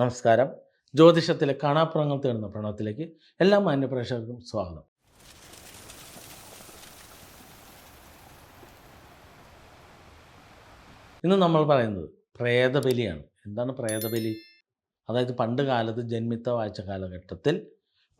നമസ്കാരം. ജ്യോതിഷത്തിലെ കാണാപ്പുറങ്ങൾ തേടുന്ന പ്രണവത്തിലേക്ക് എല്ലാ മാന്യപ്രേക്ഷകർക്കും സ്വാഗതം. ഇന്ന് നമ്മൾ പറയുന്നത് പ്രേതബലിയാണ്. എന്താണ് പ്രേതബലി? അതായത് പണ്ട് കാലത്ത് ജന്മിത്ത വാഴ്ച കാലഘട്ടത്തിൽ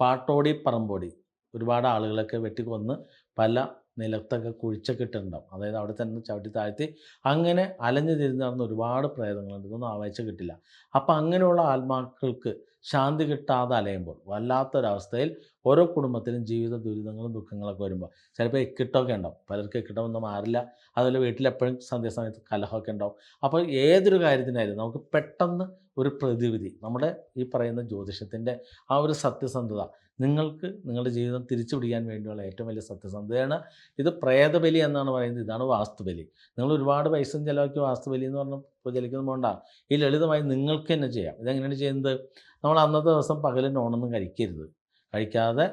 പാട്ടോടി പറമ്പോടി ഒരുപാട് ആളുകളൊക്കെ വെട്ടിക്കൊന്ന് പല നിലത്തൊക്കെ കുഴിച്ചൊക്കെ അതായത് അവിടെ തന്നെ ചവിട്ടി താഴ്ത്തി അങ്ങനെ അലഞ്ഞു തിരിഞ്ഞ് നടന്ന ഒരുപാട് പ്രേതങ്ങളുണ്ട്. ഇതൊന്നും ആവാഴ്ച കിട്ടില്ല. അപ്പം അങ്ങനെയുള്ള ആത്മാക്കൾക്ക് ശാന്തി കിട്ടാതെ അലയുമ്പോൾ വല്ലാത്തൊരവസ്ഥയിൽ ഓരോ കുടുംബത്തിലും ജീവിത ദുരിതങ്ങളും ദുഃഖങ്ങളൊക്കെ വരുമ്പോൾ ചിലപ്പോൾ എക്കിട്ടൊക്കെ ഉണ്ടാവും. പലർക്ക് എക്കിട്ടൊന്നും മാറില്ല. അതുപോലെ വീട്ടിലെപ്പോഴും സന്ധ്യാസമയത്ത് കലഹമൊക്കെ ഉണ്ടാവും. അപ്പോൾ ഏതൊരു കാര്യത്തിനായാലും നമുക്ക് പെട്ടെന്ന് ഒരു പ്രതിവിധി നമ്മുടെ ഈ പറയുന്ന ജ്യോതിഷത്തിന്റെ ആ ഒരു സത്യസന്ധത നിങ്ങൾക്ക് നിങ്ങളുടെ ജീവിതം തിരിച്ചു പിടിക്കാൻ വേണ്ടിയുള്ള ഏറ്റവും വലിയ സത്യസന്ധതയാണ് ഇത് പ്രേതബലി എന്നാണ് പറയുന്നത്. ഇതാണ് വാസ്തുബലി. നിങ്ങൾ ഒരുപാട് പൈസ ചിലവാക്കി വാസ്തുബലി എന്ന് പറഞ്ഞാൽ പ്രചലിക്കുന്ന പോണ്ട ഈ ലളിതമായി നിങ്ങൾക്ക് തന്നെ ചെയ്യാം. ഇതെങ്ങനെയാണ് ചെയ്യുന്നത്? നമ്മൾ അന്നത്തെ ദിവസം പകലിന് നോണൊന്നും കഴിക്കരുത്. കഴിക്കാതെ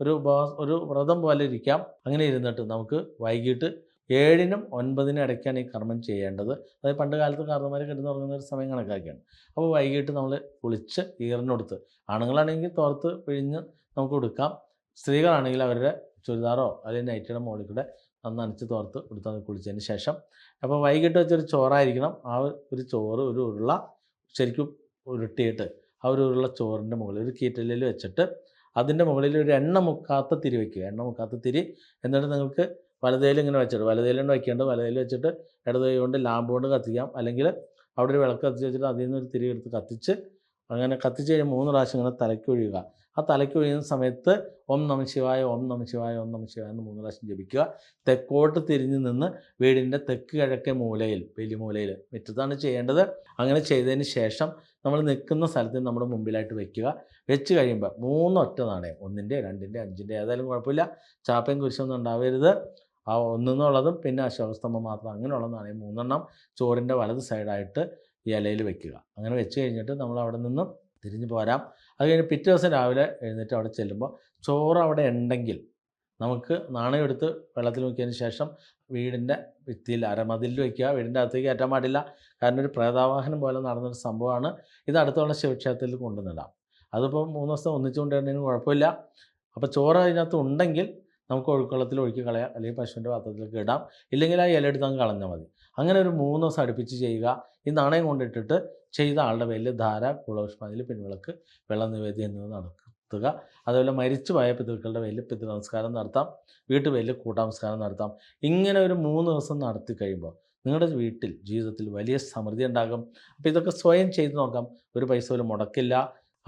ഒരു ഒരു വ്രതം പോലെ ഇരിക്കാം. അങ്ങനെ ഇരുന്നിട്ട് നമുക്ക് വൈകിട്ട് ഏഴിനും ഒൻപതിനും ഇടയ്ക്കാണ് ഈ കർമ്മം ചെയ്യേണ്ടത്. അതായത് പണ്ട് കാലത്ത് കാർന്നമാർ കിടന്നുറങ്ങുന്ന ഒരു സമയം കണക്കാക്കിയാണ്. അപ്പോൾ വൈകിട്ട് നമ്മൾ കുളിച്ച് ഈറിനൊടുത്ത് ആണുങ്ങളാണെങ്കിൽ തോർത്ത് പിഴിഞ്ഞ് നമുക്ക് കൊടുക്കാം സ്ത്രീകളാണെങ്കിൽ അവരുടെ ചുരിദാറോ അല്ലെങ്കിൽ നൈറ്റിയുടെ മുകളിൽ കൂടെ നന്ന് നനച്ച് തോർത്ത് കൊടുത്താൽ കുളിച്ചതിന് ശേഷം. അപ്പോൾ വൈകിട്ട് വെച്ചൊരു ചോറായിരിക്കണം. ആ ഒരു ചോറ് ഒരു ഉരുള ശരിക്കും ഉരുട്ടിയിട്ട് ആ ഒരു ഉരുള ചോറിന്റെ മുകളിൽ ഒരു കീറ്റലിൽ വെച്ചിട്ട് അതിന്റെ മുകളിൽ ഒരു എണ്ണ മുക്കാത്ത തിരി വയ്ക്കുക എണ്ണ മുക്കാത്ത തിരി എന്നിട്ട് നിങ്ങൾക്ക് വലതേൽ ഇങ്ങനെ വെച്ചിട്ട് വലതേൽ കൊണ്ട് വയ്ക്കേണ്ടത് വലതേൽ വെച്ചിട്ട് ഇടത് കൊണ്ട് ലാമ്പ് കൊണ്ട് കത്തിക്കാം. അല്ലെങ്കിൽ അവിടെ ഒരു വിളക്ക് കത്തിച്ച് വെച്ചിട്ട് അതിൽ നിന്ന് ഒരു തിരി എടുത്ത് കത്തിച്ച് അങ്ങനെ കത്തിച്ച് കഴിഞ്ഞ് മൂന്ന് പ്രാവശ്യം ഇങ്ങനെ തലയ്ക്കൊഴിയുക ആ തലയ്ക്കൊഴിയുന്ന സമയത്ത് ഓം നമ ശിവായ ഓം നമ ശിവായ ഓം നമ ശിവായ എന്ന് മൂന്ന് പ്രാവശ്യം ജപിക്കുക. തെക്കോട്ട് തിരിഞ്ഞ് നിന്ന് വീടിന്റെ തെക്ക് കിഴക്കേ മൂലയിൽ മൂലയിൽ മുറ്റത്താണ് ചെയ്യേണ്ടത്. അങ്ങനെ ചെയ്തതിന് ശേഷം നമ്മൾ നിൽക്കുന്ന സ്ഥലത്ത് നമ്മുടെ മുമ്പിലായിട്ട് വെക്കുക വെച്ച് കഴിയുമ്പോൾ മൂന്നൊറ്റ നാണയം ഒന്നിന്റെ രണ്ടിന്റെ അഞ്ചിന്റെ ഏതായാലും കുഴപ്പമില്ല. ചാപ്പയും കുരിശൊന്നും ഉണ്ടാവരുത്. ആ ഒന്നെന്നുള്ളതും പിന്നെ അശോകസ്തംഭം മാത്രം അങ്ങനെയുള്ള നാണയം മൂന്നെണ്ണം ചോറിന്റെ വലത് സൈഡായിട്ട് ഈ ഇലയിൽ വെക്കുക. അങ്ങനെ വെച്ച് കഴിഞ്ഞിട്ട് നമ്മൾ അവിടെ നിന്നും തിരിഞ്ഞ് പോരാം. അത് കഴിഞ്ഞ് പിറ്റേ ദിവസം രാവിലെ എഴുന്നേറ്റ് അവിടെ ചെല്ലുമ്പോൾ ചോറ് അവിടെ ഉണ്ടെങ്കിൽ നമുക്ക് നാണയം എടുത്ത് വെള്ളത്തിൽ മുക്കിയതിന് ശേഷം വീടിന്റെ ഭിത്തിയിൽ അരമതിലിൽ വയ്ക്കുക വീടിന്റെ അകത്തേക്ക് കയറ്റാൻ പാടില്ല. കാരണം ഒരു പ്രേതാവാഹനം പോലെ നടന്നൊരു സംഭവമാണ്. ഇത് അടുത്തുള്ള ശിവക്ഷേത്രത്തിൽ കൊണ്ടുവന്നിടാം. അതിപ്പോൾ മൂന്ന് ദിവസം ഒന്നിച്ചുകൊണ്ടിരുന്നതിന് കുഴപ്പമില്ല. അപ്പോൾ ചോറ് അതിനകത്ത് ഉണ്ടെങ്കിൽ നമുക്ക് ഒഴുക്കുള്ളത്തിൽ ഒഴുക്കി കളയാം. അല്ലെങ്കിൽ പശുവിന്റെ പാത്രത്തിലേക്ക് ഇടാം. ഇല്ലെങ്കിൽ ആ ഇല എടുത്ത് അങ്ങ് കളഞ്ഞാൽ മതി. അങ്ങനെ ഒരു മൂന്ന് ദിവസം അടുപ്പിച്ച് ചെയ്യുക. ഈ നാണയം കൊണ്ടിട്ടിട്ട് ചെയ്ത ആളുടെ പേരിൽ ധാര കുളപുഷ്പാഞ്ജലി പിൻവിളക്ക് വെള്ളം നിവേദ്യം എന്നിവ നടത്തുക. അതുപോലെ മരിച്ചു പോയ പിതൃക്കളുടെ പേരിൽ പിതൃ നമസ്കാരം നടത്താം. വീട്ടുപേരിൽ കൂട്ടാമസ്കാരം നടത്താം. ഇങ്ങനെ ഒരു മൂന്ന് ദിവസം നടത്തി കഴിയുമ്പോൾ നിങ്ങളുടെ വീട്ടിൽ ജീവിതത്തിൽ വലിയ സമൃദ്ധി ഉണ്ടാകും. അപ്പോൾ ഇതൊക്കെ സ്വയം ചെയ്ത് നോക്കാം. ഒരു പൈസ പോലും മുടക്കില്ല.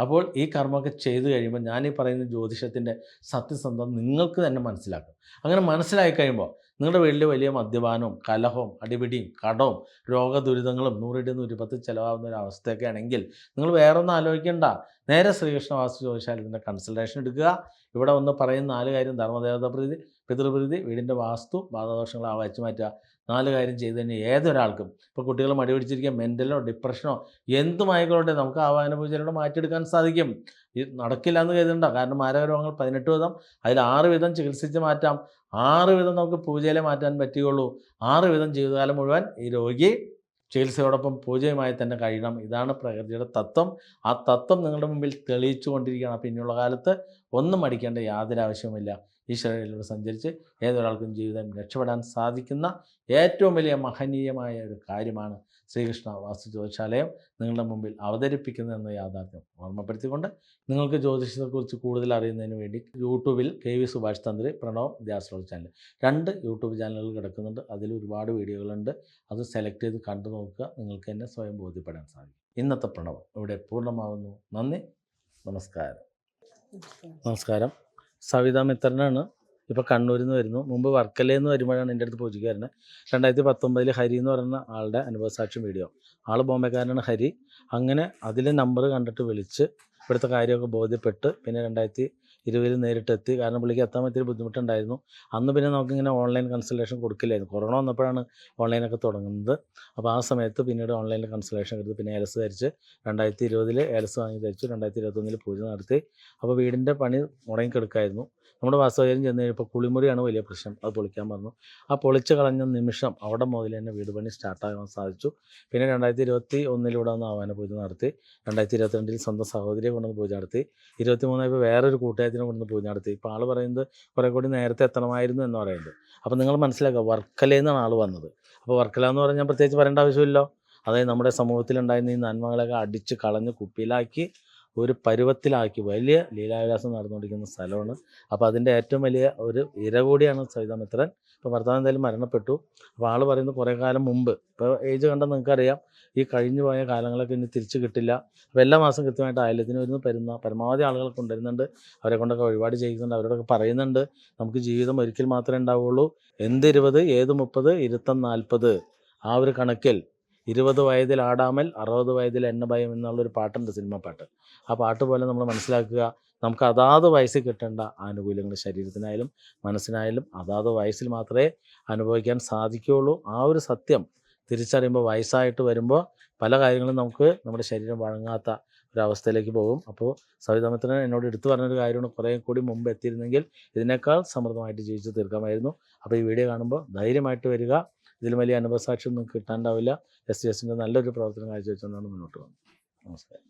അപ്പോൾ ഈ കർമ്മമൊക്കെ ചെയ്തു കഴിയുമ്പോൾ ഞാൻ ഈ പറയുന്ന ജ്യോതിഷത്തിന്റെ സത്യസന്ധം നിങ്ങൾക്ക് തന്നെ മനസ്സിലാക്കും. അങ്ങനെ മനസ്സിലായി കഴിയുമ്പോൾ നിങ്ങളുടെ വീട്ടിൽ വലിയ മദ്യപാനവും കലഹവും അടിപിടിയും കടവും രോഗദുരിതങ്ങളും നൂറിന്റെ നൂറ്റിപ്പത്ത് ചിലവാകുന്ന ഒരു അവസ്ഥയൊക്കെ ആണെങ്കിൽ നിങ്ങൾ വേറെ ഒന്നും ആലോചിക്കേണ്ട. നേരെ ശ്രീകൃഷ്ണ ചോദിച്ചാൽ ഇതിന്റെ കൺസൾട്ടേഷൻ എടുക്കുക. ഇവിടെ ഒന്ന് പറയുന്ന നാല് കാര്യം ധർമ്മദേവതാ പ്രീതി പിതൃപ്രീതി വീടിന്റെ വാസ്തു ബാധദോഷങ്ങൾ ആവാച്ചു മാറ്റുക. നാല് കാര്യം ചെയ്തു തന്നെ ഏതൊരാൾക്കും? ഇപ്പോൾ കുട്ടികൾ മടി പിടിച്ചിരിക്കുക മെന്റലോ ഡിപ്രഷനോ എന്തുമായിക്കോട്ടെ നമുക്ക് ആവാഹന പൂജയിലൂടെ മാറ്റിയെടുക്കാൻ സാധിക്കും. ഇത് നടക്കില്ല എന്ന് കരുതണ്ട. കാരണം മാരകരോഗങ്ങൾ പതിനെട്ട് വിധം അതിൽ ആറ് വിധം ചികിത്സിച്ച് മാറ്റാം. ആറ് വിധം നമുക്ക് പൂജയിലെ മാറ്റാൻ പറ്റുകയുള്ളൂ. ആറ് വിധം ജീവിതകാലം മുഴുവൻ ഈ രോഗി ചികിത്സയോടൊപ്പം പൂജയുമായി തന്നെ കഴിയണം. ഇതാണ് പ്രകൃതിയുടെ തത്വം. ആ തത്വം നിങ്ങളുടെ മുമ്പിൽ തെളിയിച്ചു കൊണ്ടിരിക്കുകയാണ് അപ്പോൾ ഇനിയുള്ള കാലത്ത് ഒന്നും മടിക്കേണ്ട യാതൊരു ആവശ്യവുമില്ല. ഈശ്വരയിലൂടെ സഞ്ചരിച്ച് ഏതൊരാൾക്കും ജീവിതം രക്ഷപ്പെടാൻ സാധിക്കുന്ന ഏറ്റവും വലിയ മഹനീയമായ ഒരു കാര്യമാണ് ശ്രീകൃഷ്ണ വാസ്തു ജ്യോതിശാലയം നിങ്ങളുടെ മുമ്പിൽ അവതരിപ്പിക്കുന്നതെന്ന യാഥാർത്ഥ്യം ഓർമ്മപ്പെടുത്തിക്കൊണ്ട് നിങ്ങൾക്ക് ജ്യോതിഷത്തെക്കുറിച്ച് കൂടുതൽ അറിയുന്നതിന് വേണ്ടി യൂട്യൂബിൽ K V Subhash Tantri Pranav the astrology channel. രണ്ട് യൂട്യൂബ് ചാനലുകൾ കിടക്കുന്നുണ്ട്. അതിൽ ഒരുപാട് വീഡിയോകളുണ്ട്. അത് സെലക്ട് ചെയ്ത് കണ്ടു നോക്കുക. നിങ്ങൾക്ക് തന്നെ സ്വയം ബോധ്യപ്പെടാൻ സാധിക്കും. ഇന്നത്തെ പ്രണവം ഇവിടെ പൂർണമാകുന്നു നന്ദി. നമസ്കാരം. നമസ്കാരം. സവിത മിത്രനാണ്. ഇപ്പോൾ കണ്ണൂരിൽ നിന്ന് വരുന്നു. മുമ്പ് വർക്കലയിൽ നിന്ന് വരുമ്പോഴാണ് എന്റെ അടുത്ത് പൂജയ്ക്ക് രണ്ടായിരത്തി പത്തൊമ്പതിൽ ഹരി എന്ന് പറയുന്ന ആളുടെ അനുഭവസാക്ഷ്യം വീഡിയോ. ആൾ ബോംബെക്കാരനാണ് ഹരി. അങ്ങനെ അതിലെ നമ്പർ കണ്ടിട്ട് വിളിച്ച് ഇവിടുത്തെ കാര്യമൊക്കെ ബോധ്യപ്പെട്ട് പിന്നെ രണ്ടായിരത്തി ഇരുപതിൽ നേരിട്ട് എത്തി കാരണം പുള്ളിക്ക് എത്താൻ പറ്റിയ ബുദ്ധിമുട്ടുണ്ടായിരുന്നു. അന്ന് പിന്നെ നമുക്കിങ്ങനെ ഓൺലൈൻ കൺസൾട്ടേഷൻ കൊടുക്കില്ലായിരുന്നു. കൊറോണ വന്നപ്പോഴാണ് ഓൺലൈനൊക്കെ തുടങ്ങുന്നത്. അപ്പോൾ ആ സമയത്ത് പിന്നീട് ഓൺലൈനിൽ കൺസൾട്ടേഷൻ എടുത്ത് പിന്നെ ഏലസ് ധരിച്ച് രണ്ടായിരത്തി ഇരുപതിൽ ഏലസ് വാങ്ങി ധരിച്ചു. രണ്ടായിരത്തി ഇരുപത്തൊന്നിൽ പൂജ നടത്തി. അപ്പോൾ വീടിന്റെ പണി മുടങ്ങിക്കെടുക്കായിരുന്നു. നമ്മുടെ വാസ്തവം ചെന്ന് കഴിഞ്ഞപ്പോൾ കുളിമുറിയാണ് വലിയ പ്രശ്നം. അത് പൊളിക്കാൻ പറഞ്ഞു ആ പൊളിച്ച് കളഞ്ഞ നിമിഷം അവിടെ മുതൽ തന്നെ വീട് പണി സ്റ്റാർട്ടാകാൻ സാധിച്ചു. പിന്നെ രണ്ടായിരത്തി ഇരുപത്തി ഒന്നിലൂടെ ഒന്ന് ആവാന പൂജ നടത്തി. രണ്ടായിരത്തി ഇരുപത്തിരണ്ടിൽ സ്വന്തം സഹോദരിയെ കൊണ്ടുവന്ന് പൂജ നടത്തി. ഇരുപത്തി മൂന്നായപ്പോൾ വേറൊരു കൂട്ടുകാരത്തിനെ കൊണ്ടുവന്ന് പൂജ നടത്തി. ഇപ്പോൾ ആൾ പറയുന്നത് കുറേ കൂടി നേരത്തെ എത്തണമായിരുന്നു എന്ന് പറയുന്നത്. അപ്പോൾ നിങ്ങൾ മനസ്സിലാക്കുക വർക്കലയിൽ നിന്നാണ് ആൾ വന്നത്. അപ്പോൾ വർക്കല എന്ന് പറഞ്ഞാൽ പ്രത്യേകിച്ച് പറയേണ്ട ആവശ്യമില്ലല്ലോ. അതായത് നമ്മുടെ സമൂഹത്തിലുണ്ടായിരുന്ന ഈ നന്മകളൊക്കെ അടിച്ച് കളഞ്ഞ് കുപ്പിയിലാക്കി ഒരു പരുവത്തിലാക്കി. വലിയ ലീലാവിലാസം നടന്നുകൊണ്ടിരിക്കുന്ന സ്ഥലമാണ്. അപ്പോൾ അതിന്റെ ഏറ്റവും വലിയ ഒരു ഇര കൂടിയാണ് സവിതാമിത്രൻ. ഇപ്പോൾ ഭർത്താവ് എന്തായാലും മരണപ്പെട്ടു. അപ്പോൾ ആൾ പറയുന്നത് കുറേ കാലം മുമ്പ്. ഇപ്പോൾ ഏജ് കണ്ടാൽ നിങ്ങൾക്കറിയാം ഈ കഴിഞ്ഞു പോയ കാലങ്ങളൊക്കെ ഇനി തിരിച്ചു കിട്ടില്ല. അപ്പോൾ എല്ലാ മാസം കൃത്യമായിട്ട് അയലത്തിന് വരുന്ന പരുന്ന പരമാവധി ആളുകൾ കൊണ്ടുവരുന്നുണ്ട്. അവരെ കൊണ്ടൊക്കെ ഒരുപാട് ചെയ്യുന്നുണ്ട്. അവരോടൊക്കെ പറയുന്നുണ്ട്. നമുക്ക് ജീവിതം ഒരിക്കൽ മാത്രമേ ഉണ്ടാവുള്ളൂ എന്ത് ഇരുപത് ഏത് മുപ്പത് ഇരുത്തം നാൽപ്പത് ആ ഒരു കണക്കിൽ ഇരുപത് വയതിൽ ആടാമൽ അറുപത് വയതിൽ എന്ന ഭയം എന്നുള്ളൊരു പാട്ടുണ്ട് സിനിമ പാട്ട്. ആ പാട്ട് പോലെ നമ്മൾ മനസ്സിലാക്കുക നമുക്ക് അതാത് വയസ്സിൽ കിട്ടേണ്ട ആനുകൂല്യങ്ങൾ ശരീരത്തിനായാലും മനസ്സിനായാലും അതാത് വയസ്സിൽ മാത്രമേ അനുഭവിക്കാൻ സാധിക്കുകയുള്ളൂ. ആ ഒരു സത്യം തിരിച്ചറിയുമ്പോൾ വയസ്സായിട്ട് വരുമ്പോൾ പല കാര്യങ്ങളും നമുക്ക് നമ്മുടെ ശരീരം വഴങ്ങാത്ത ഒരവസ്ഥയിലേക്ക് പോകും. അപ്പോൾ സവിതാമത്തിന് എന്നോട് എടുത്തു പറഞ്ഞൊരു കാര്യമാണ് കുറേ കൂടി മുമ്പ് എത്തിയിരുന്നെങ്കിൽ ഇതിനേക്കാൾ സമൃദ്ധമായിട്ട് ജീവിച്ച് തീർക്കാമായിരുന്നു. അപ്പോൾ ഈ വീഡിയോ കാണുമ്പോൾ ധൈര്യമായിട്ട് വരിക. ഇതിലും വലിയ അനുഭവസാക്ഷ്യം ഒന്നും കിട്ടാണ്ടാവില്ല എസ് ജി എസിന്റെ നല്ലൊരു പ്രവർത്തനം കാഴ്ചവെച്ചുകൊണ്ടാണ് മുന്നോട്ട് പോകുന്നത്. നമസ്കാരം.